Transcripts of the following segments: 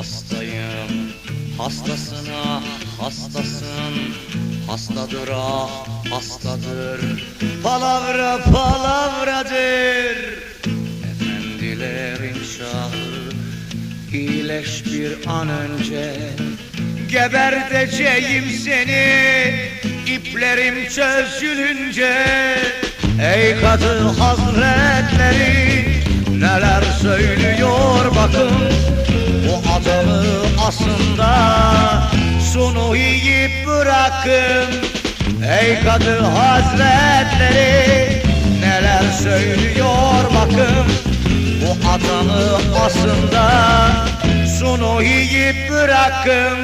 Hastayım. Ah Hastasına hastasın. Hastadır ah hastadır. Palavra palavradır. Efendilerin şahı iyileş bir an önce. Geberteceğim seni iplerim çözülünce. Ey kadı hazretleri neler söylüyor bakın Adamı aslında sonu yiyip bırakın. Ey kadı hazretleri neler söylüyor bakın. Bu adamı aslında sonu yiyip bırakın.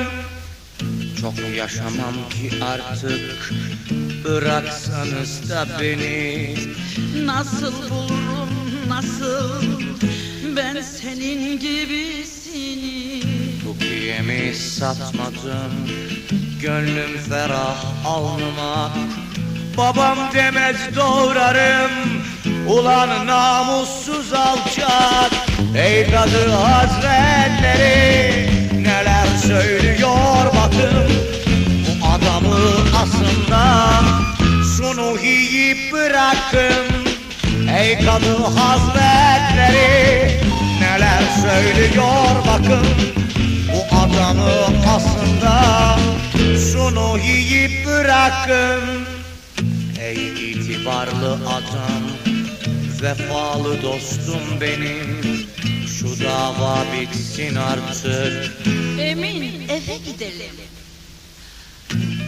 Çok yaşamam ki artık Bıraksanız da beni. Nasıl bulurum nasıl? Ben senin gibisini Rukiye'mi satmadım Gönlüm ferah alnıma. Babam demez doğrarım Ulan namussuz alçak. Ey kadı hazretleri Neler söylüyor bakın. Bu adamı aslında Sunu yiyip bırakın. Ey kadı hazretleri Neler söylüyor bakın bırakın. Ey itibarlı adam Vefalı dostum benim. Şu dava bitsin artık. Emin eve gidelim.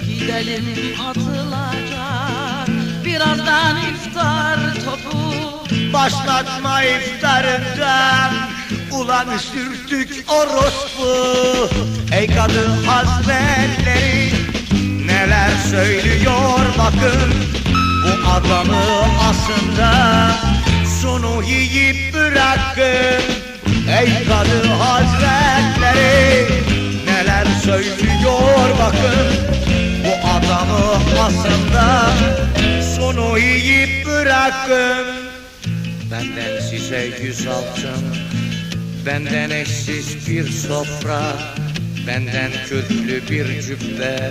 Gidelim atılacak Birazdan iftar topu Başlatma iftarından. Ulan sürtük orospu. Ey kadı hazretleri söylüyor bakın. Bu adamı aslında Sonu yiyip bırakın. Ey kadı hazretleri Neler söylüyor bakın. Bu adamı aslında Sonu yiyip bırakın. Benden size yüz altın Benden eşsiz bir sofra Benden kürklü bir cübbe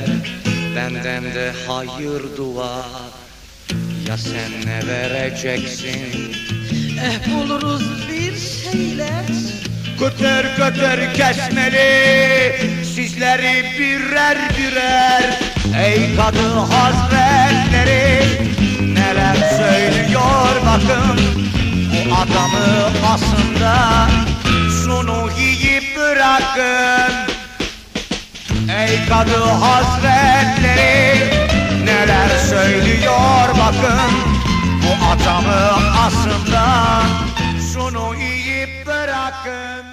Benden de hayır dua Ya sen ne vereceksin? Eh buluruz bir şeyler. Kötür kötür kesmeli Sizleri birer birer. Ey kadı hazretleri Neler söylüyor bakın. Bu adamı aslında Sunu yiyip bırakın Ey kadı hazretleri Neler söylüyor bakın. Bu adamı aslında Sunu yiyip bırakın